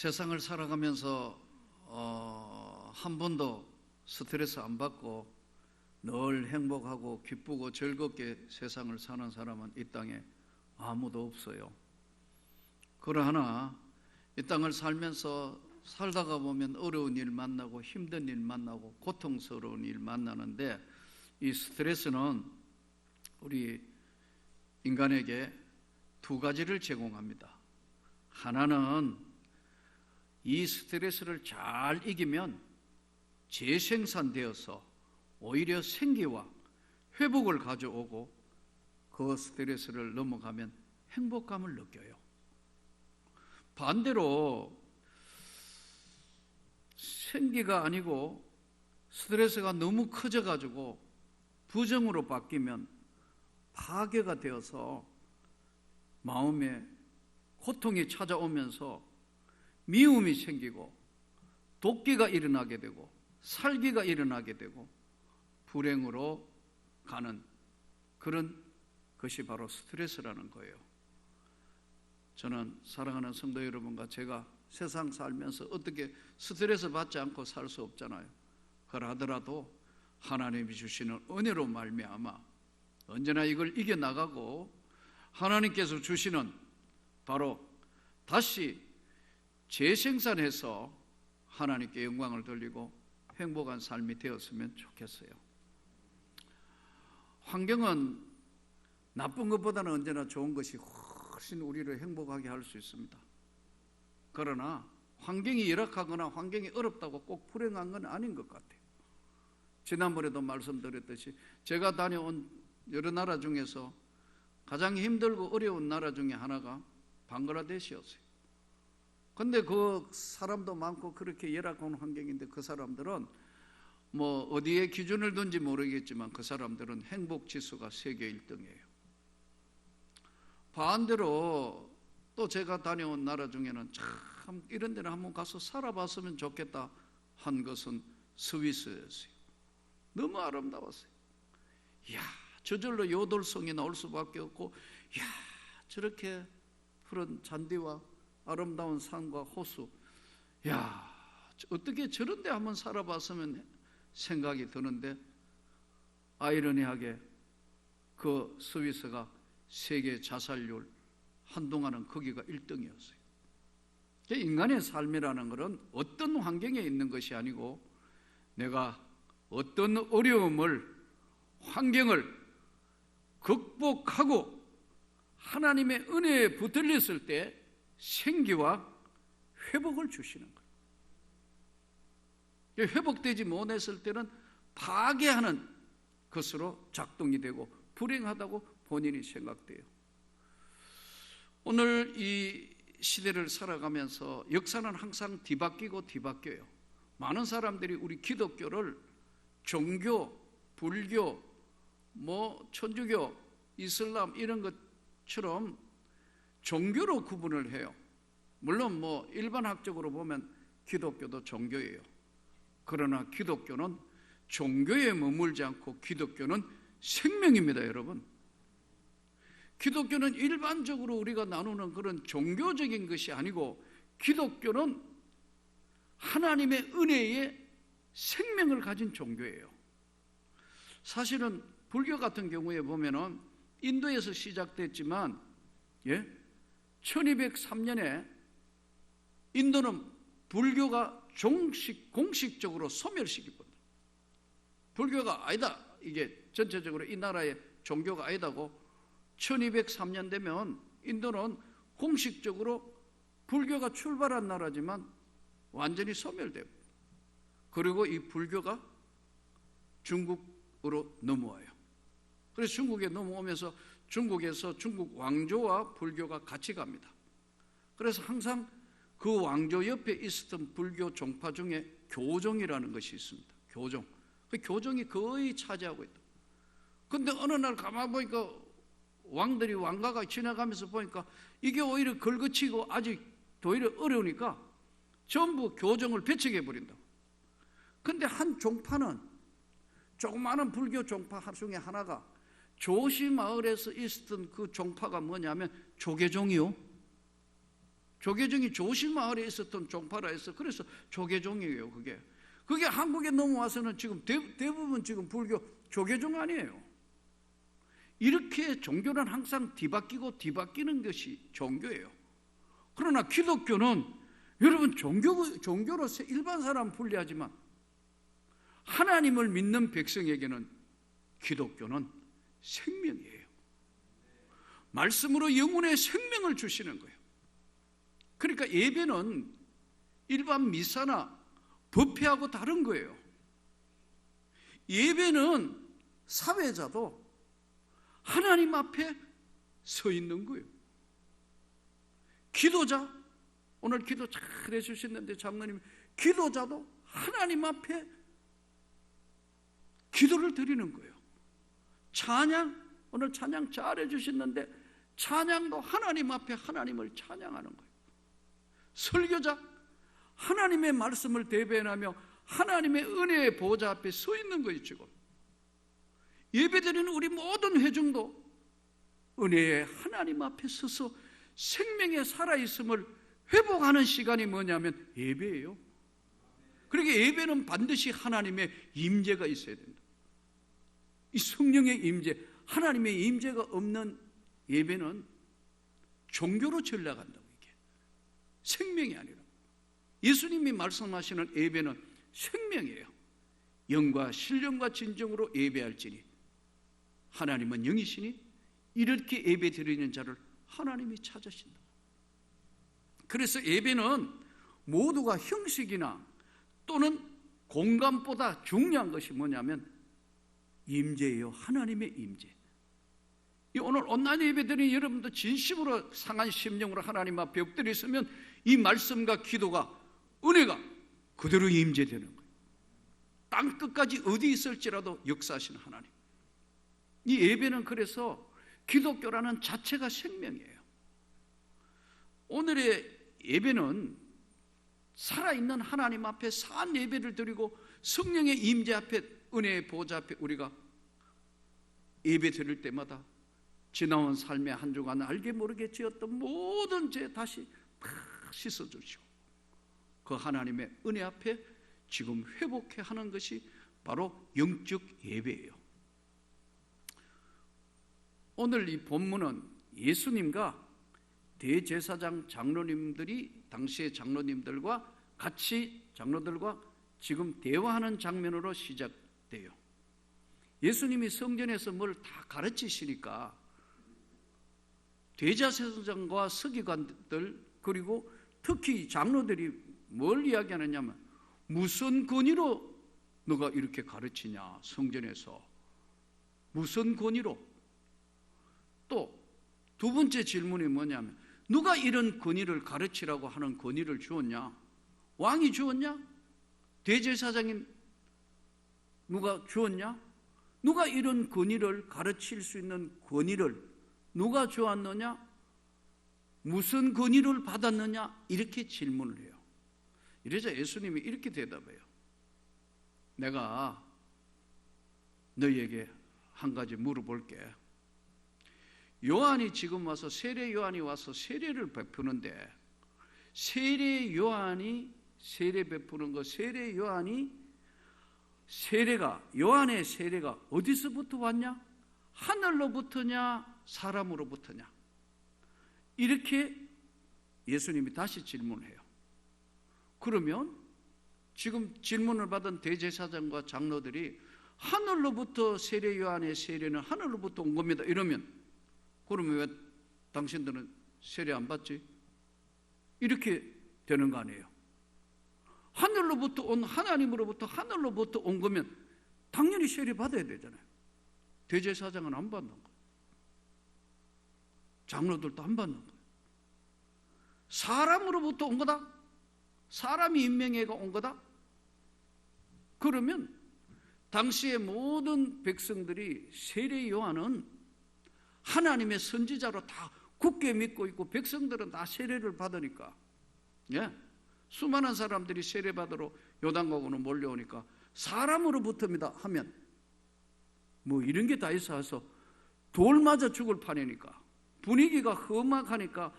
세상을 살아가면서 어, 한 번도 스트레스 안 받고 늘 행복하고 기쁘고 즐겁게 세상을 사는 사람은 이 땅에 아무도 없어요. 그러나 이 땅을 살면서 살다가 보면 어려운 일 만나고 힘든 일 만나고 고통스러운 일 만나는데 이 스트레스는 우리 인간에게 두 가지를 제공합니다. 하나는 이 스트레스를 잘 이기면 재생산되어서 오히려 생기와 회복을 가져오고 그 스트레스를 넘어가면 행복감을 느껴요. 반대로 생기가 아니고 스트레스가 너무 커져가지고 부정으로 바뀌면 파괴가 되어서 마음에 고통이 찾아오면서 미움이 생기고 도끼가 일어나게 되고 살기가 일어나게 되고 불행으로 가는 그런 것이 바로 스트레스라는 거예요. 저는 사랑하는 성도 여러분과 제가 세상 살면서 어떻게 스트레스 받지 않고 살 수 없잖아요. 그러더라도 하나님이 주시는 은혜로 말미암아 언제나 이걸 이겨 나가고 하나님께서 주시는 바로 다시 재생산해서 하나님께 영광을 돌리고 행복한 삶이 되었으면 좋겠어요. 환경은 나쁜 것보다는 언제나 좋은 것이 훨씬 우리를 행복하게 할 수 있습니다. 그러나 환경이 열악하거나 환경이 어렵다고 꼭 불행한 건 아닌 것 같아요. 지난번에도 말씀드렸듯이 제가 다녀온 여러 나라 중에서 가장 힘들고 어려운 나라 중에 하나가 방글라데시였어요. 근데 그 사람도 많고 그렇게 열악한 환경인데 그 사람들은 뭐 어디에 기준을 둔지 모르겠지만 그 사람들은 행복 지수가 세계 1등이에요. 반대로 또 제가 다녀온 나라 중에는 참 이런 데는 한번 가서 살아봤으면 좋겠다 한 것은 스위스였어요. 너무 아름다웠어요. 이야, 저절로 요돌성이 나올 수밖에 없고, 이야, 저렇게 푸른 잔디와 아름다운 산과 호수, 야, 어떻게 저런 데 한번 살아봤으면 생각이 드는데, 아이러니하게 그 스위스가 세계 자살률 한동안은 거기가 1등이었어요. 인간의 삶이라는 것은 어떤 환경에 있는 것이 아니고 내가 어떤 어려움을 환경을 극복하고 하나님의 은혜에 붙들렸을 때 생기와 회복을 주시는 거예요. 회복되지 못했을 때는 파괴하는 것으로 작동이 되고 불행하다고 본인이 생각돼요. 오늘 이 시대를 살아가면서 역사는 항상 뒤바뀌고 뒤바뀌어요. 많은 사람들이 우리 기독교를 종교, 불교, 뭐 천주교, 이슬람 이런 것처럼 종교로 구분을 해요. 물론 뭐 일반학적으로 보면 기독교도 종교예요. 그러나 기독교는 종교에 머물지 않고 기독교는 생명입니다, 여러분. 기독교는 일반적으로 우리가 나누는 그런 종교적인 것이 아니고 기독교는 하나님의 은혜에 생명을 가진 종교예요. 사실은 불교 같은 경우에 보면은 인도에서 시작됐지만 예? 1203년에 인도는 불교가 종식 공식적으로 소멸시키거든. 불교가 아니다. 이게 전체적으로 이 나라의 종교가 아니다고 1203년 되면 인도는 공식적으로 불교가 출발한 나라지만 완전히 소멸되고 그리고 이 불교가 중국으로 넘어와요. 그래서 중국에 넘어오면서 중국에서 중국 왕조와 불교가 같이 갑니다. 그래서 항상 그 왕조 옆에 있었던 불교 종파 중에 교종이라는 것이 있습니다. 교종. 그 교종이 거의 차지하고 있다. 근데 어느 날 가만 보니까 왕들이 왕가가 지나가면서 보니까 이게 오히려 걸거치고 아직 오히려 어려우니까 전부 교정을 배척해 버린다. 근데 한 종파는 조그마한 불교 종파 중에 하나가 조시 마을에서 있었던 그 종파가 뭐냐면 조계종이요. 조계종이 조실마을에 있었던 종파라에서 그래서 조계종이에요 그게. 그게 한국에 넘어와서는 지금 대, 대부분 지금 불교 조계종 아니에요. 이렇게 종교는 항상 뒤바뀌고 뒤바뀌는 것이 종교예요. 그러나 기독교는 여러분 종교, 종교로서 일반 사람 불리하지만 하나님을 믿는 백성에게는 기독교는 생명이에요 말씀으로 영혼의 생명을 주시는 거예요 그러니까 예배는 일반 미사나 법회하고 다른 거예요. 예배는 사회자도 하나님 앞에 서 있는 거예요. 기도자, 오늘 기도 잘 해주셨는데 장로님, 기도자도 하나님 앞에 기도를 드리는 거예요. 찬양, 오늘 찬양 잘 해 주셨는데 찬양도 하나님 앞에 하나님을 찬양하는 거예요. 설교자 하나님의 말씀을 대변하며 하나님의 은혜의 보좌 앞에 서 있는 거예요 지금. 예배드리는 우리 모든 회중도 은혜의 하나님 앞에 서서 생명의 살아있음을 회복하는 시간이 뭐냐면 예배예요. 그러니까 예배는 반드시 하나님의 임재가 있어야 된다 이 성령의 임재 하나님의 임재가 없는 예배는 종교로 전락한다 생명이 아니라 예수님이 말씀하시는 예배는 생명이에요. 영과 신령과 진정으로 예배할지니 하나님은 영이시니 이렇게 예배 드리는 자를 하나님이 찾으신다. 그래서 예배는 모두가 형식이나 또는 공간보다 중요한 것이 뭐냐면 임재예요. 하나님의 임재. 오늘 온라인 예배드린 여러분도 진심으로 상한 심령으로 하나님 앞에 엎드려 있으면 이 말씀과 기도가 은혜가 그대로 임재되는 거예요. 땅 끝까지 어디 있을지라도 역사하시는 하나님. 이 예배는 그래서 기독교라는 자체가 생명이에요. 오늘의 예배는 살아있는 하나님 앞에 산 예배를 드리고 성령의 임재 앞에 은혜의 보좌 앞에 우리가 예배 드릴 때마다 지나온 삶의 한 주간 알게 모르게 지었던 모든 죄 다시 씻어 주시고 그 하나님의 은혜 앞에 지금 회복해 하는 것이 바로 영적 예배예요. 오늘 이 본문은 예수님과 대제사장 장로님들이 당시의 장로님들과 같이 장로들과 지금 대화하는 장면으로 시작돼요. 예수님이 성전에서 뭘 다 가르치시니까 대제사장과 서기관들 그리고 특히 장로들이 뭘 이야기하느냐면 무슨 권위로 너가 이렇게 가르치냐 성전에서. 무슨 권위로? 또 두 번째 질문이 뭐냐면 누가 이런 권위를 가르치라고 하는 권위를 주었냐? 왕이 주었냐? 대제사장인 누가 주었냐 누가 이런 권위를 가르칠 수 있는 권위를 누가 주었느냐 무슨 권위를 받았느냐? 이렇게 질문을 해요. 이래서 예수님이 이렇게 대답해요. 내가 너희에게 한 가지 물어볼게. 요한이 지금 와서 세례 요한이 와서 세례를 베푸는데 세례 요한이 세례 베푸는 거 세례 요한이 세례가 요한의 세례가 어디서부터 왔냐? 하늘로부터냐? 사람으로부터냐? 이렇게 예수님이 다시 질문해요. 그러면 지금 질문을 받은 대제사장과 장로들이 하늘로부터 세례 요한의 세례는 하늘로부터 온 겁니다. 이러면 그러면 왜 당신들은 세례 안 받지? 이렇게 되는 거 아니에요. 하늘로부터 온 하나님으로부터 하늘로부터 온 거면 당연히 세례 받아야 되잖아요. 대제사장은 안 받는 거. 장로들도 안 받는 거예요. 사람으로부터 온 거다? 사람이 인명해가 온 거다? 그러면 당시의 모든 백성들이 세례 요한은 하나님의 선지자로 다 굳게 믿고 있고 백성들은 다 세례를 받으니까 예? 수많은 사람들이 세례 받으러 요단강으로 몰려오니까 사람으로부터입니다 하면 뭐 이런 게 다 있어서 돌 맞아 죽을 판이니까 분위기가 험악하니까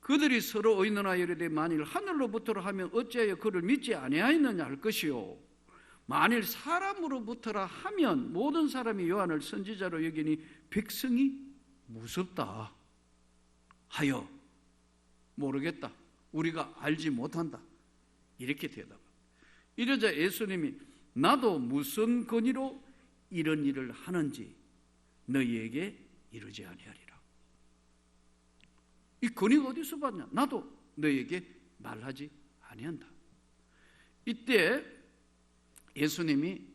그들이 서로 의논하여 이르되 만일 하늘로부터라 하면 어찌하여 그를 믿지 아니하였느냐 할 것이요. 만일 사람으로부터라 하면 모든 사람이 요한을 선지자로 여기니 백성이 무섭다 하여 모르겠다 우리가 알지 못한다 이렇게 대답 이러자 예수님이 나도 무슨 권위로 이런 일을 하는지 너희에게 이르지 아니하리라 이 권위가 어디서 받냐? 나도 너에게 말하지 아니한다. 이때 예수님이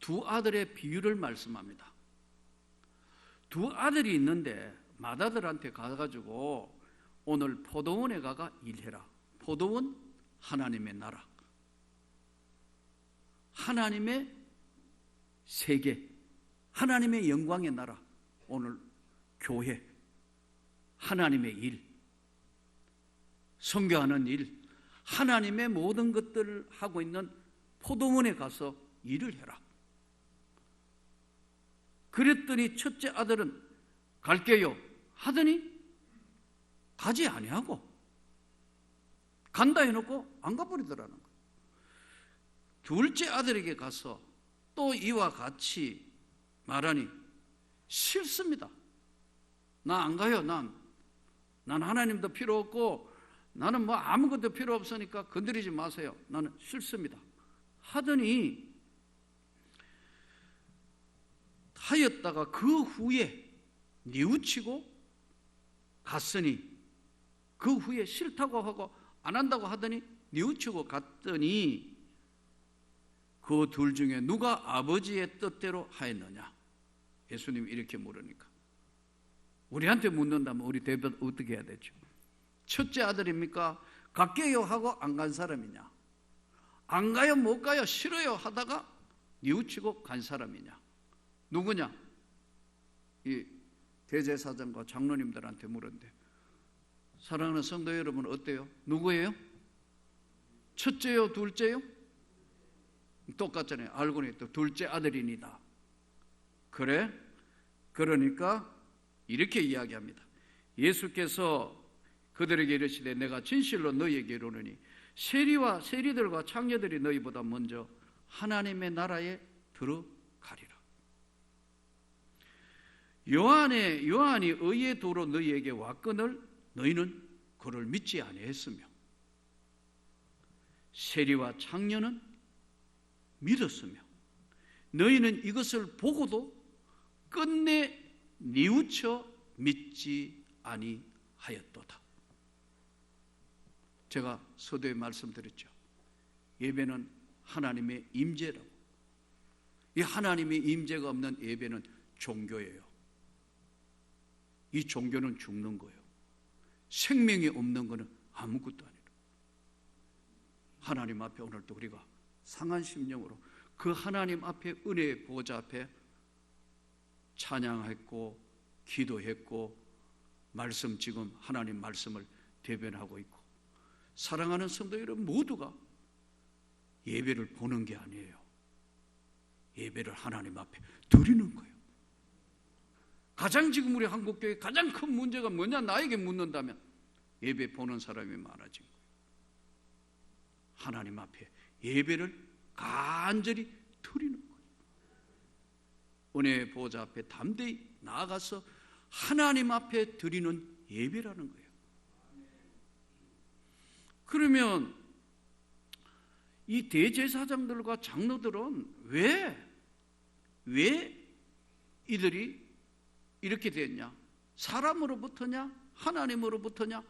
두 아들의 비유를 말씀합니다. 두 아들이 있는데 맏아들한테 가가지고 오늘 포도원에 가가 일해라. 포도원 하나님의 나라. 하나님의 세계. 하나님의 영광의 나라. 오늘 교회. 하나님의 일. 선교하는 일, 하나님의 모든 것들을 하고 있는 포도원에 가서 일을 해라. 그랬더니 첫째 아들은 갈게요 하더니 가지 아니하고 간다 해놓고 안 가버리더라는 거예요. 둘째 아들에게 가서 또 이와 같이 말하니 싫습니다. 나 안 가요. 난, 난 하나님도 필요 없고 나는 뭐 아무것도 필요 없으니까 건드리지 마세요. 나는 싫습니다. 하더니 하였다가 그 후에 뉘우치고 갔으니 그 후에 싫다고 하고 안 한다고 하더니 뉘우치고 갔더니 그 둘 중에 누가 아버지의 뜻대로 하였느냐? 예수님 이렇게 물으니까 우리한테 묻는다면 우리 대변 어떻게 해야 되죠? 첫째 아들입니까? 갈게요 하고 안 간 사람이냐? 안 가요 못 가요 싫어요 하다가 뉘우치고 간 사람이냐? 누구냐? 이 대제사장과 장로님들한테 물었는데 사랑하는 성도 여러분 어때요? 누구예요? 첫째요, 둘째요? 똑같잖아요. 알고는 또 둘째 아들이니다. 그래? 그러니까 이렇게 이야기합니다. 예수께서 그들에게 이르시되 내가 진실로 너희에게 이르노니 세리와 세리들과 창녀들이 너희보다 먼저 하나님의 나라에 들어가리라. 요한의 요한이 의의 도로 너희에게 왔거늘 너희는 그를 믿지 아니했으며 세리와 창녀는 믿었으며 너희는 이것을 보고도 끝내 뉘우쳐 믿지 아니하였도다. 제가 서두에 말씀드렸죠. 예배는 하나님의 임재라고. 이 하나님의 임재가 없는 예배는 종교예요. 이 종교는 죽는 거예요. 생명이 없는 거는 아무것도 아니라. 하나님 앞에 오늘도 우리가 상한 심령으로 그 하나님 앞에 은혜의 보좌 앞에 찬양했고 기도했고 말씀 지금 하나님 말씀을 대변하고 있고 사랑하는 성도 여러분 모두가 예배를 보는 게 아니에요. 예배를 하나님 앞에 드리는 거예요. 가장 지금 우리 한국교회 가장 큰 문제가 뭐냐 나에게 묻는다면 예배 보는 사람이 많아진 거예요. 하나님 앞에 예배를 간절히 드리는 거예요. 은혜의 보좌 앞에 담대히 나아가서 하나님 앞에 드리는 예배라는 거예요. 그러면 이 대제사장들과 장로들은 왜, 왜 이들이 이렇게 됐냐? 사람으로부터냐? 하나님으로부터냐?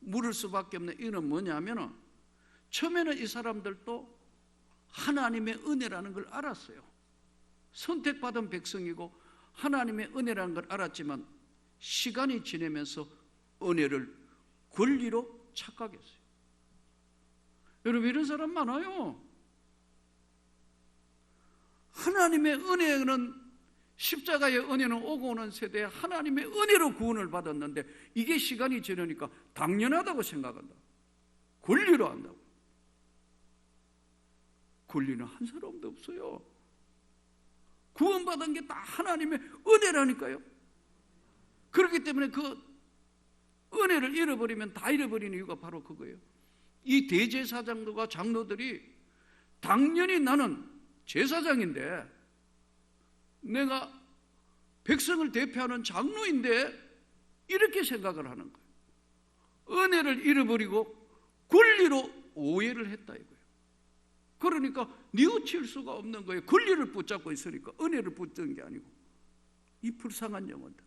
물을 수밖에 없는 이유는 뭐냐면은 처음에는 이 사람들도 하나님의 은혜라는 걸 알았어요. 선택받은 백성이고 하나님의 은혜라는 걸 알았지만 시간이 지내면서 은혜를 권리로 착각했어요. 여러분 이런 사람 많아요. 하나님의 은혜는 십자가의 은혜는 오고 오는 세대에 하나님의 은혜로 구원을 받았는데 이게 시간이 지나니까 당연하다고 생각한다. 권리로 한다고. 권리는 한 사람도 없어요. 구원받은 게 다 하나님의 은혜라니까요. 그렇기 때문에 그 은혜를 잃어버리면 다 잃어버리는 이유가 바로 그거예요. 이 대제사장들과 장로들이 당연히 나는 제사장인데 내가 백성을 대표하는 장로인데 이렇게 생각을 하는 거예요. 은혜를 잃어버리고 권리로 오해를 했다 이거예요. 그러니까 뉘우칠 수가 없는 거예요. 권리를 붙잡고 있으니까 은혜를 붙든 게 아니고 이 불쌍한 영혼들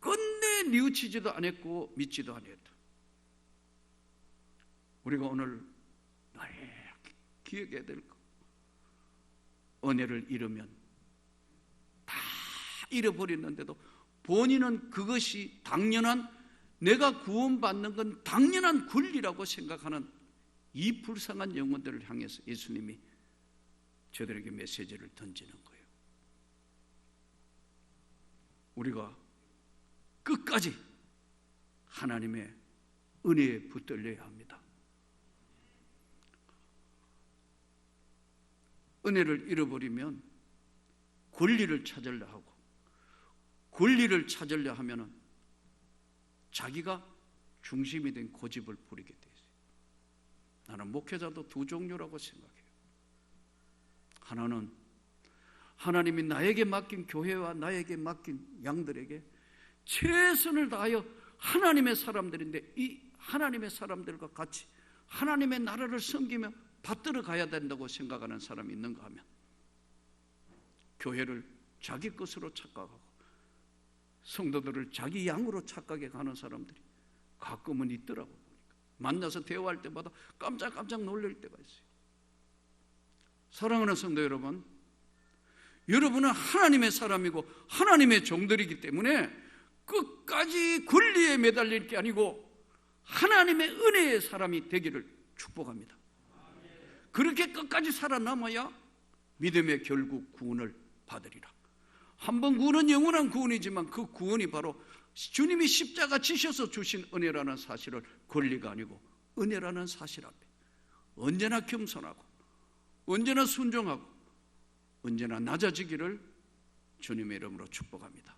끝내 뉘우치지도 않았고 믿지도 않았다. 우리가 오늘 나의 기억해야 될 거. 은혜를 잃으면 다 잃어버렸는데도 본인은 그것이 당연한 내가 구원받는 건 당연한 권리라고 생각하는 이 불쌍한 영혼들을 향해서 예수님이 저들에게 메시지를 던지는 거예요. 우리가 끝까지 하나님의 은혜에 붙들려야 합니다. 은혜를 잃어버리면 권리를 찾으려 하고 권리를 찾으려 하면은 자기가 중심이 된 고집을 부리게 돼 있어요. 나는 목회자도 두 종류라고 생각해요. 하나는 하나님이 나에게 맡긴 교회와 나에게 맡긴 양들에게 최선을 다하여 하나님의 사람들인데 이 하나님의 사람들과 같이 하나님의 나라를 섬기며 받들어 가야 된다고 생각하는 사람이 있는가 하면 교회를 자기 것으로 착각하고 성도들을 자기 양으로 착각해 가는 사람들이 가끔은 있더라고 보니까 만나서 대화할 때마다 깜짝깜짝 놀랄 때가 있어요. 사랑하는 성도 여러분, 여러분은 하나님의 사람이고 하나님의 종들이기 때문에 끝까지 권리에 매달릴 게 아니고 하나님의 은혜의 사람이 되기를 축복합니다. 그렇게 끝까지 살아남아야 믿음의 결국 구원을 받으리라. 한 번 구원은 영원한 구원이지만 그 구원이 바로 주님이 십자가 지셔서 주신 은혜라는 사실을 권리가 아니고 은혜라는 사실 앞에 언제나 겸손하고 언제나 순종하고 언제나 낮아지기를 주님의 이름으로 축복합니다.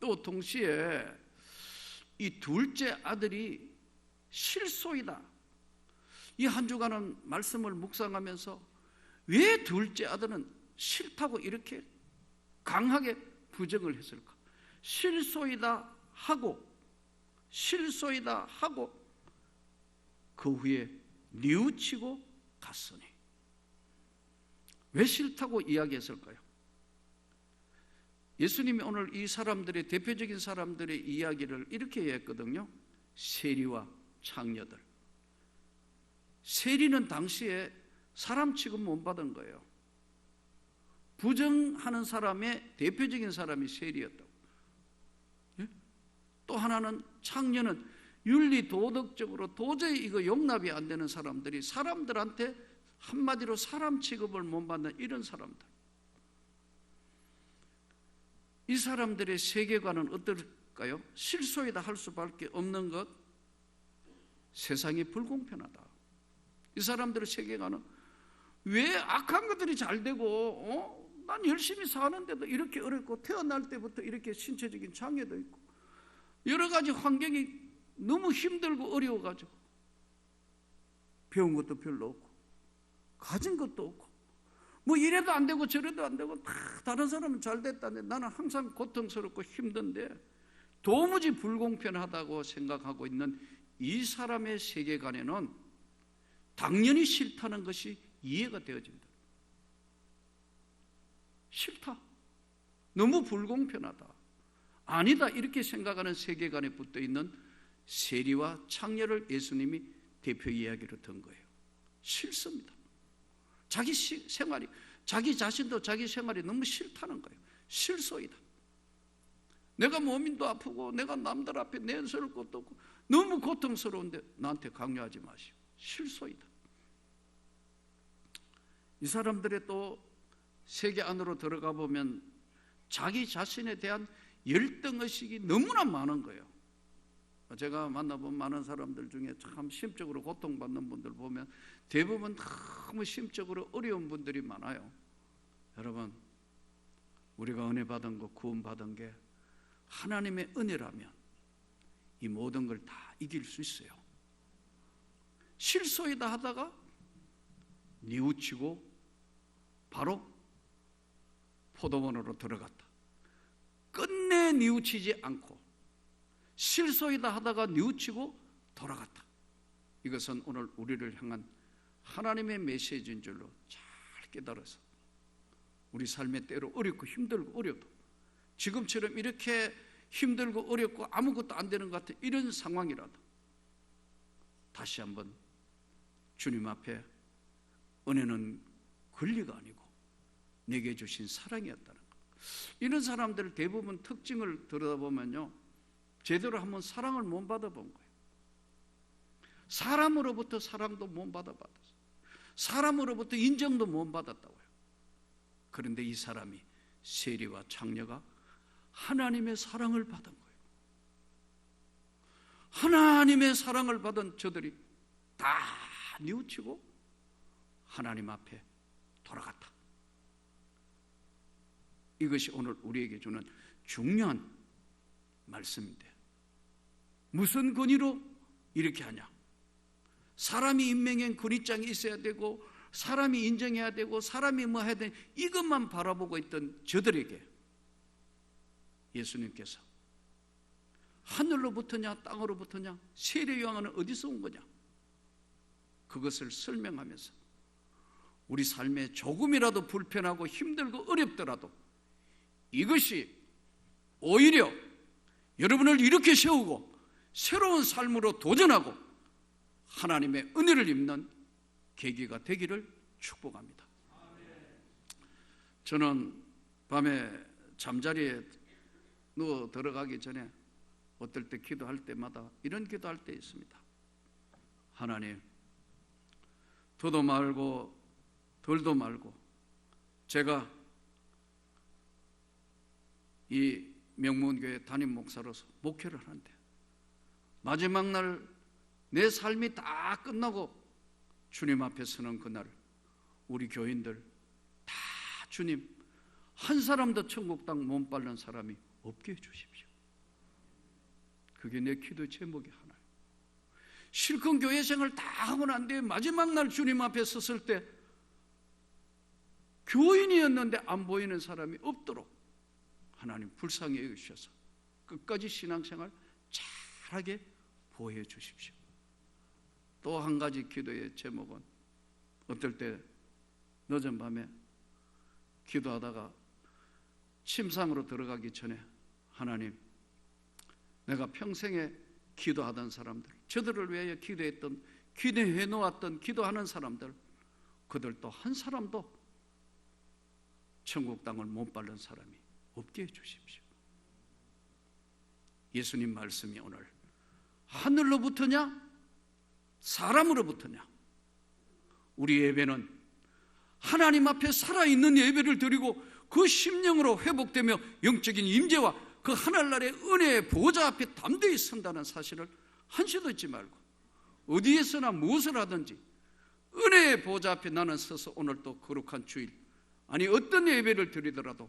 또 동시에 이 둘째 아들이 실소이다. 이 한 주간은 말씀을 묵상하면서 왜 둘째 아들은 싫다고 이렇게 강하게 부정을 했을까? 실소이다 하고 실소이다 하고 그 후에 뉘우치고 갔으니 왜 싫다고 이야기했을까요? 예수님이 오늘 이 사람들의 대표적인 사람들의 이야기를 이렇게 했거든요. 세리와 창녀들. 세리는 당시에 사람 취급 못 받은 거예요. 부정하는 사람의 대표적인 사람이 세리였다고. 예? 또 하나는 창녀는 윤리 도덕적으로 도저히 이거 용납이 안 되는 사람들이 사람들한테 한마디로 사람 취급을 못 받는 이런 사람들. 이 사람들의 세계관은 어떨까요? 실소이다 할 수밖에 없는 것. 세상이 불공평하다. 이 사람들의 세계관은 왜 악한 것들이 잘 되고, 어? 난 열심히 사는데도 이렇게 어렵고, 태어날 때부터 이렇게 신체적인 장애도 있고, 여러 가지 환경이 너무 힘들고 어려워가지고, 배운 것도 별로 없고, 가진 것도 없고, 뭐 이래도 안 되고 저래도 안 되고 다 다른 사람은 잘 됐다는데 나는 항상 고통스럽고 힘든데 도무지 불공평하다고 생각하고 있는 이 사람의 세계관에는 당연히 싫다는 것이 이해가 되어진다. 싫다. 너무 불공평하다. 아니다. 이렇게 생각하는 세계관에 붙어 있는 세리와 창녀를 예수님이 대표 이야기로 든 거예요. 싫습니다. 자기 생활이, 자기 자신도 자기 생활이 너무 싫다는 거예요. 실소이다. 내가 몸도 아프고, 내가 남들 앞에 내세울 것도 없고, 너무 고통스러운데 나한테 강요하지 마시오. 실소이다. 이 사람들의 또 세계 안으로 들어가 보면 자기 자신에 대한 열등의식이 너무나 많은 거예요. 제가 만나본 많은 사람들 중에 참 심적으로 고통받는 분들 보면 대부분 너무 심적으로 어려운 분들이 많아요. 여러분, 우리가 은혜 받은 거, 구원 받은 게 하나님의 은혜라면 이 모든 걸 다 이길 수 있어요. 실소이다 하다가 뉘우치고 바로 포도원으로 들어갔다. 끝내 뉘우치지 않고 실소이다 하다가 뉘우치고 돌아갔다. 이것은 오늘 우리를 향한 하나님의 메시지인 줄로 잘 깨달아서 우리 삶의 때로 어렵고 힘들고 어려도 지금처럼 이렇게 힘들고 어렵고 아무것도 안 되는 것 같은 이런 상황이라도 다시 한번 주님 앞에 은혜는 권리가 아니고 내게 주신 사랑이었다는 것. 이런 사람들 대부분 특징을 들여다보면요. 제대로 한번 사랑을 못 받아본 거예요. 사람으로부터 사랑도 못 받아봤어요. 사람으로부터 인정도 못 받았다고요. 그런데 이 사람이 세리와 창녀가 하나님의 사랑을 받은 거예요. 하나님의 사랑을 받은 저들이 다 뉘우치고 하나님 앞에 돌아갔다. 이것이 오늘 우리에게 주는 중요한 말씀인데 무슨 권위로 이렇게 하냐? 사람이 임명한 권위장이 있어야 되고 사람이 인정해야 되고 사람이 뭐 해야 되는 이것만 바라보고 있던 저들에게 예수님께서 하늘로부터냐 땅으로부터냐 세례 요한은 어디서 온 거냐 그것을 설명하면서 우리 삶에 조금이라도 불편하고 힘들고 어렵더라도 이것이 오히려 여러분을 이렇게 세우고 새로운 삶으로 도전하고 하나님의 은혜를 입는 계기가 되기를 축복합니다. 저는 밤에 잠자리에 누워 들어가기 전에 어떨 때 기도할 때마다 이런 기도할 때 있습니다. 하나님, 더도 말고 덜도 말고 제가 이 명문교회 담임 목사로서 목회를 하는데 마지막 날 내 삶이 다 끝나고 주님 앞에 서는 그날 우리 교인들 다 주님 한 사람도 천국 땅 몸빨는 사람이 없게 해주십시오. 그게 내 기도 제목이 하나예요. 실컷 교회 생활 다 하고 난 뒤에 마지막 날 주님 앞에 섰을 때 교인이었는데 안 보이는 사람이 없도록 하나님 불쌍히 여기셔서 끝까지 신앙생활 잘하게 보호해 주십시오. 또 한 가지 기도의 제목은 어떨 때 늦은 밤에 기도하다가 침상으로 들어가기 전에 하나님 내가 평생에 기도하던 사람들 저들을 위하여 기도했던 기도해 놓았던 기도하는 사람들 그들도 한 사람도 천국 땅을 못 밟는 사람이 없게 해 주십시오. 예수님 말씀이 오늘 하늘로부터냐 사람으로부터냐 우리 예배는 하나님 앞에 살아있는 예배를 드리고 그 심령으로 회복되며 영적인 임재와 그 하늘날의 은혜의 보호자 앞에 담대히 선다는 사실을 한시도 잊지 말고 어디에서나 무엇을 하든지 은혜의 보호자 앞에 나는 서서 오늘 또 거룩한 주일 아니 어떤 예배를 드리더라도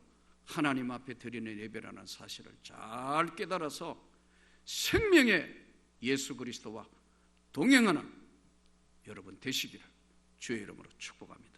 하나님 앞에 드리는 예배라는 사실을 잘 깨달아서 생명의 예수 그리스도와 동행하는 여러분 되시기를 주의 이름으로 축복합니다.